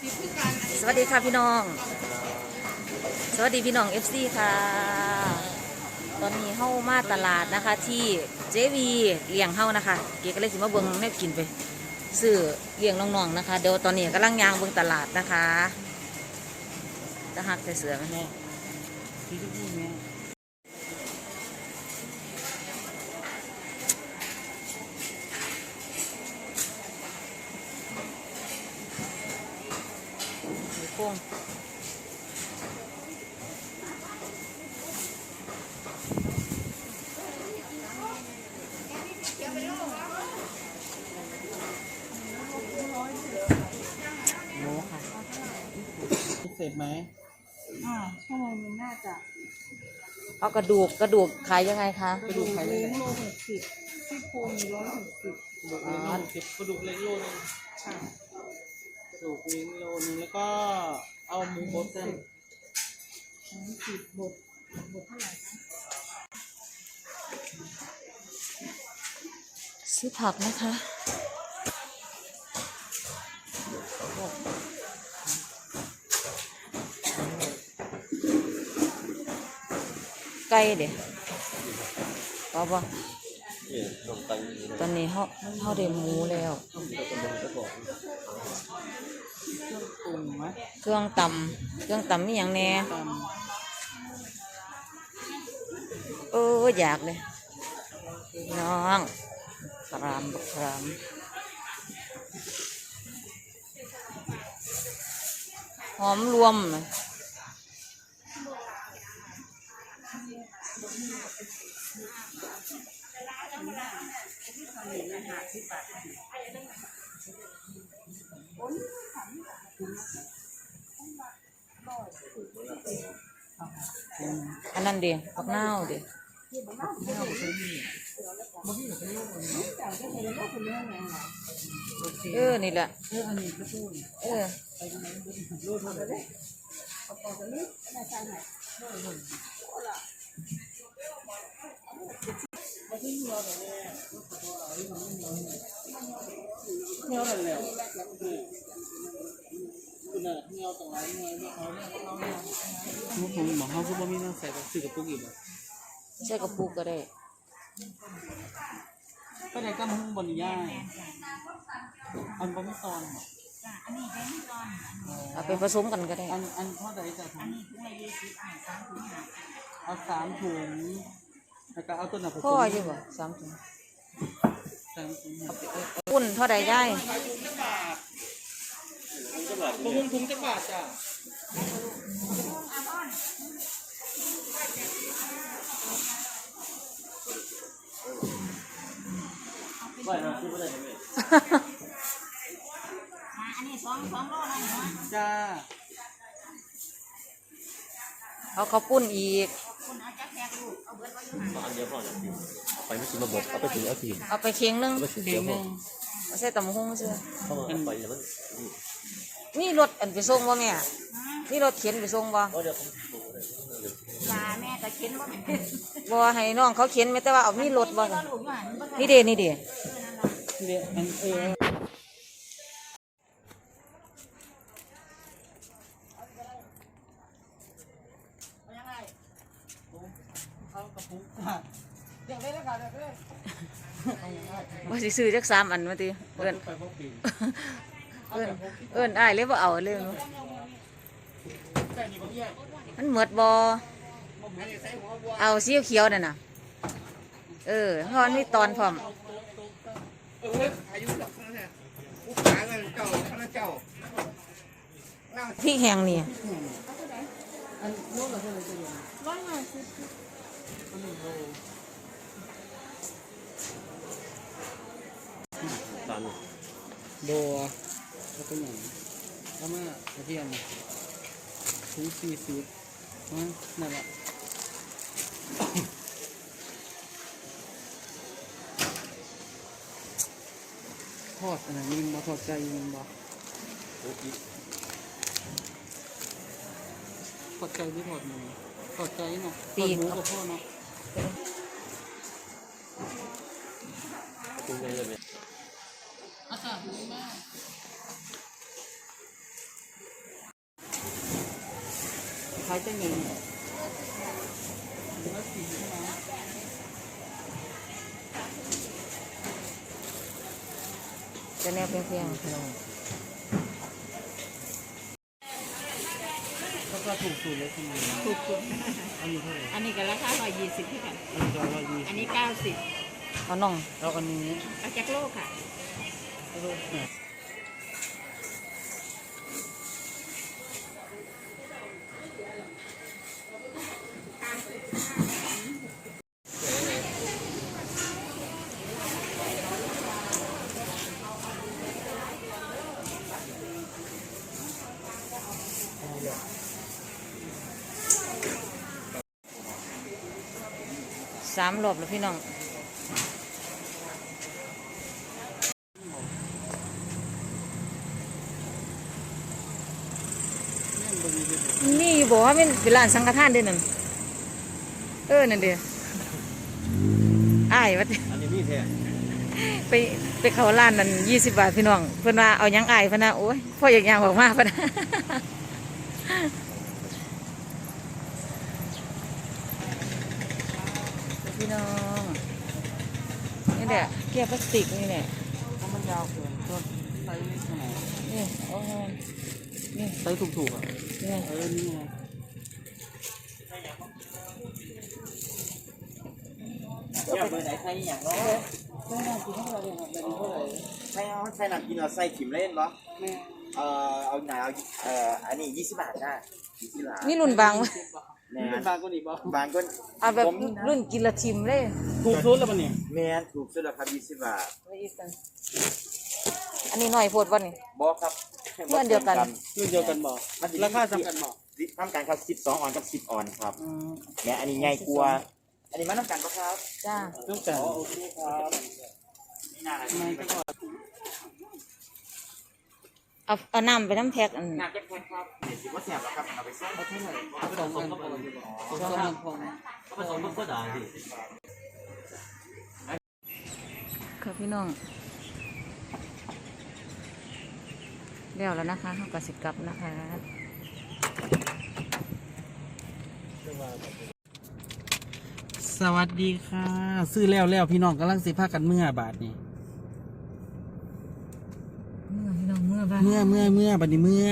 สวัสดีค่ะพี่น้อง สวัสดีพี่น้อง FC ค่ะ ตอนนี้เฮ้ามาตลาดนะคะ ที่เจวีเลี้ยงเฮ้านะคะ เก๋ก็เลยสิมาเบิ้งแม่กินไปซื้อเลี้ยงน้องๆนะคะ เดี๋ยวตอนนี้กำลังยางเบิ้งตลาดนะคะจะหักใส่เสือไหมแม่พี่ก็พูดแม่ หมูกุ้ง หมูค่ะ พิเศษไหมอ่าข้างในมันน่าจะเอากระดูกกระดูกขายยังไงคะกระดูกไข่เล้เล็งกโลหกสิบซี่โครงร้อยหกสิบกระดูกเล็กโลสิบกระดูกเล็กโลนึงค่ะกระดูกเล็กโลนึงแล้วก็เอาหมูบดกันสามสิบบทบทเท่าไหร่คะซื้อผักนะคะ ไก่เดี๋ยวพอปะตอนนี้เขาเขาได้หมูแล้วเครื่องตำเครื่องตำมีอย่างแน่เอออยากเลยน้องครามกรามหอมรวมเล อันนั้นเดีผักเน่าวเดีเออ นี่แหละ เออ เออรูดมาเลยเงี้ยวอะไรแล้วคุณน่ะเงี้ยวตรงไหนเงี้ยวไม่เอาเนี่ยเอาเนี่ยมูผมหมอเขาพูดว่ามีน้ำใส่แบบสื่อกับปุกอีกบบใส่กระปุกก็ได้ก็ไหนก็มึงบนย่ายอันบะไม่ตอนบอกจ้ะอันนี้เป็นตอนเอาไปผสมกันก็ได้ อันอันเท่าไหร่จะทอันนี้ถุงละยี่สิบอ่าสามถุงเอาสามถุง แล้วก็เอาตัวหนักผสมพ่ออยู่บ่สามถุงสามถุงปุ้นเท่าใดได้ถุงถุงจะบาทจ้ะไม่นะคือไม่ได้ไหมอ่าอันนี้สองสองโลนะหนูจ้าเอาข้าวปุ้นอีกคุณ เอาจักแพกลูกเอาเบิร์ดไว้อยู่ห่างอันเดียวพอจะกินเอาไปไม่กินมาบดเอาไปถึงเอาทีมเอาไปเคียงนึงเอาไปถึงเดี๋เดียยววหพนึองเอาใส่ตำบักหุ่งซื้อเข้ามาไปแล้วมันมีรถอันไปส่งบ่แม่มีรถเข็นไปส่งบ่ก็เดี๋ยวผมจ้าแม่ก็เข็นว่าเป็นบ่ให้น้องเขาเข็นไหมแต่ว่าเอามีรถบ่ก็ลูกอยู่ห่างมันก็นี่เด้นี่เด้ เดี๋ยวอันเออเอากระปุกจ้ะเดี๋ย วได้แล้วกันเดี๋ยวได้ว่าสิซื้อจักสามอันมาติเอิ้นไปพวกปีเอิ้นเอิ้นอ้ายเลยบ่เอาเลยเนาะแค่นี้ก็แยกมันหมดบ่เอาสีเขียวๆนั่นน่ะ เออเพราะมันมีตอนพร้อมเอออายุหลักนั่นแหละผู้ขายเงินเก่าพระเจ้านั่งพริกแห้งนี่อันนู้นเหรอเท่าไหร่ตัวเดียวร้อยห้าสิบ อันหนึ่งโลตันโดแล้วก็อย่างแล้วมากระเทียมถุงสี่สิบนั่นแหละทอดอะไรนี่มาทอดไก่มันบ่โอ้ยทอดไก่หรือทอดหมูทอดไก่เนาะทอดหมูกับพ่อเนาะคุณยังเลยไหมอากาศดีมากขายจังไงเนี่ยถุงละสี่ใช่ไหมจะแนวเพียงๆพี่น้องแล้วก็ถูกสุดเลยใช่ไหมถูกสุดอันนี้เท่าไหร่อันนี้ก็ราคาร้อยยี่สิบที่กันอันนี้ร้อยยี่อันนี้เก้าสิบเอาน้องแล้วอันนี้เอาจากโลกค่ะ เนี่ยสามรอบแล้วพี่น้อง นี่อยู่ บอกว่าเป็นเป็นร้านสังฆทานเด้วยนั่นเออนั่นเดียวอ้ายวัดอันนี้มีแท้ไปไปเข้าร้านนั่นยี่สิบบาทพี่น้องเพิ่นว่าเอาหยังอ้ายเพิ่นนะโอ้ยพ่ออยากยางบอกมาเพิ่นนะพี่น้องนี่แหละแก้วพลาสติกนี่แหละถ้ามันยาวเกินก็ไซส์เล็กหน่อยนี่โอ้โหนี่ไซส์ถูกๆอะนี่เออนี่ไง เนี่ยเบอร์ไหนใส่อย่างเนาะไม่น่ากินเท่าไหร่เลยบแบบนี้เท่าไหร่ใส่เอาใส่หนักกินเอาใส่ขิมเล่นเหรอแม่เอ่อเอาไหนเอาเอ่ออันนี้ยี่สิบบาทได้ยี่สิบบาทนี่รุ่นบางวะแมนี่นบางกว่านี้ป่บางก็เอาแบบรุ่นกินละทิมเลยถูกสุดแล้วป่ะเนี่ยแมนถูกสุดแล้วครับยี่สิบบาทอันนี้หน่อยโพดวันนี้บอครับเพื่อนเดียวกันรุ่อนเดียวกันบอกราคาสำคัญบอกทำการครับสิบสองออนกับสิบออนครับอืมแม่อันนี้ใหญ่กว่า อันนี้มาทำการปะครับจ้าต้องแต่อ๋อโอเคครับนี่น่ารักไม่ก็เอาเอาน้ำไปน้ำแพ็กอันน่าจะแพงครับเดี๋ยวสิว่าแสบแล้วครับเอาไปซ่อมเอาเท่าไหร่เอาสองพันพอสองพันพอก็ผสมมันก็ได้สิค่ะพี่น้องแล้วแล้วนะคะเขากระสิกลับนะคะ สวัสดีค่ะ ซื้อแล้วแล้วพี่น้องกำลังสิพากันเมื่อบาทนี่เมื่อพี่น้องเมื่อบ้างเมื่อเมื่อเมื่อบัดนี้เมื่อ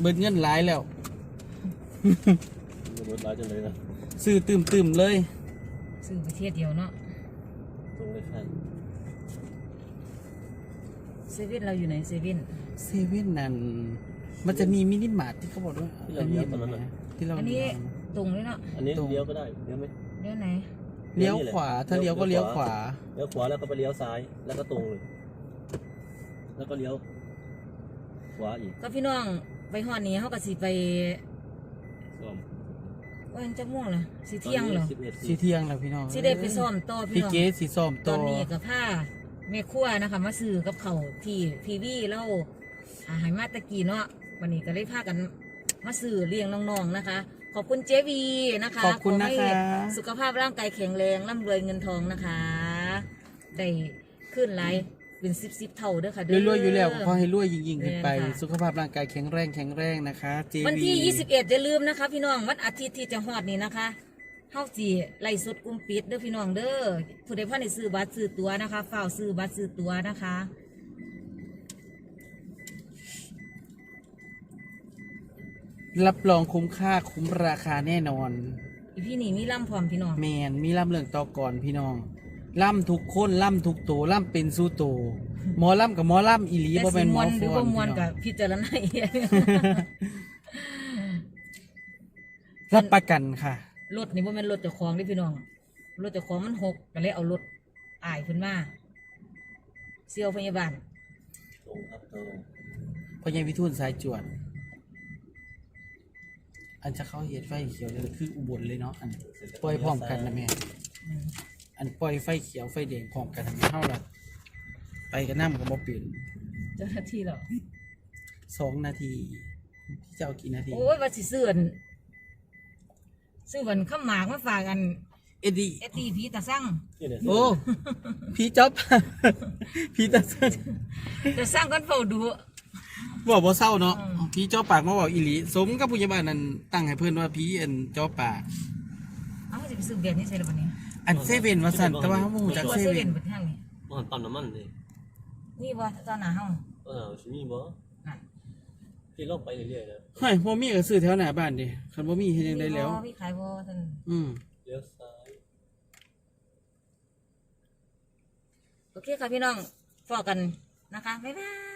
เบิดเงินหลายแล้วมันลดร้ายจังเลยนะซื้อตื่มตื่มๆเลย ซื้อประเทศเดียวเนาะตรงเลยใช่เซเว่นเราอยู่ไหนเซเว่นเซเว่นนั่นมันจะมีมินิมาร์ทที่เขาบอกว่าอันนี้ที่เราอันนี้ตรงเลยเนาะอันนี้เลี้ยวก็ได้เลี้ยวไหมเดี๋ยวไหน เลี้ยวขวาถ้าเลี้ยวก็เลี้ยวขวา เลี้ยวขวาแล้วก็ไปเลี้ยวซ้ายแล้วก็ตรงเลยแล้วก็เลี้ยวขวาอีกก็พี่น้องไปหอดนี้เขาก็สิไปซ่อมว่าจะม่วงเหรอสิเที่ยงเหรอสิบเอ็ดสีเที่ยงแล้วพี่น้องสิได้ไปซ่อมต่อพี่พี่น้องเกสสีส้มตต่ออนนี้กับผ้าแม่ครัวนะคะมาซื้อกับเขาวที่พีวีเล่าอาหารมาตะกี้เนาะวันนี้ก็เลยพากันมาซื้อเลี้ยงน้องๆนะคะ ขอบคุณเจวีนะคะขอบคุณนะให้คะสุขภาพร่างกายแข็งแรงร่ำรวยเงินทองนะคะ ได้ขึ้นไลฟ์เป็นสิบสิบเท่าเด้อค่ะเด้อ รวยๆอยู่แล้วก็ขอให้รวยยิ่งๆขึ้นไป แม่นค่ะ สุขภาพร่างกายแข็งแรงแข็งแรงนะคะเจวันที่ 21อย่าลืมนะคะ พี่น้องวันอาทิตย์ที่จะฮอดนี่นะคะเฮาจีไล่สดกลุ่มปิดเด้อพี่น้องเด้อผู้ใดพลาดในซื้อบัตรซื้อตั๋วนะคะฝ้าวซื้อบัตรซื้อตั๋วนะคะ รับรองคุ้มค่าคุ้มราคาแน่นอน อีพี่นี่มีล่ำพร้อมพี่น้องแมนมีล่ำเรื่องต่อก่อนพี่น้องล่ำทุกคนล่ำทุกตัวล่ำเป็นสู้ตัวหมอล่ำกับหมอล่ำอีหลีแต่บ่สิเป็นหมมอวนฟหรืออบ่นมวนพี่น้กัอบงพิจารณาเองรับประกันค่ะรถนี่บ่แม่นรถเจ้าของเด้อพี่น้องรถเจ้าของมันหกก็เลยเอารถอายเพิ่นมาเซียวพยาบาลตรงครับตรงพอยังวิทูลสายจวด อันจะเข้าเหตุไฟเขียวเลยคืออุบลเลยเนาะอันปล่อยพร้อมกันนะแม่อืมอันปล่อยไฟเขียวไฟแดงพร้อมกันทำไมเท่าละไปกันน้ำกับบ่เปลี่ยนเจ้าหน้าที่เหรอสองนาทีพี่จะเอากี่นาที โอ้ยว่าสิซื้ออันซื้อวันข้าวหมากมาฝากกันเอ็ดดี้เอตีผีตาสั่งนี่เนี่ยโอ้พี่จ๊อบพี่ตาสันตาสั่งกันเฝ้าดู บอกว่าเศร้าเนาะอืม ผีเจ้าปากมาบอกอีหลีสมกับผู้ใหญ่บ้านนั้นตั้งให้เพื่อนว่าผีเอ็นเจ้าปาก เอาจะไปซื้อเบียร์นี่ใช่หรือเปล่าเนี่ยอันเซเว่นว่าสั่นแต่ว่าเขาบ่รู้จากว่าเซเซเว่เว่นนเป็นทางนี้บ่หันปั๊มน้ำมันเลยนี่บ่ตอนหน้าเฮาเออสิมีบ่นั่นพี่ลองไปเรื่อยๆนะเฮ้ยบ่มีก็ซื้อแถวหน้าบ้านดิคันบ่มีเฮ็ดจังได๋แล้วบ่มีขายบ่ท่านอืม เลี้ยวซ้ายโอเคค่ะพี่น้องฟอกันนะคะบ๊ายบาย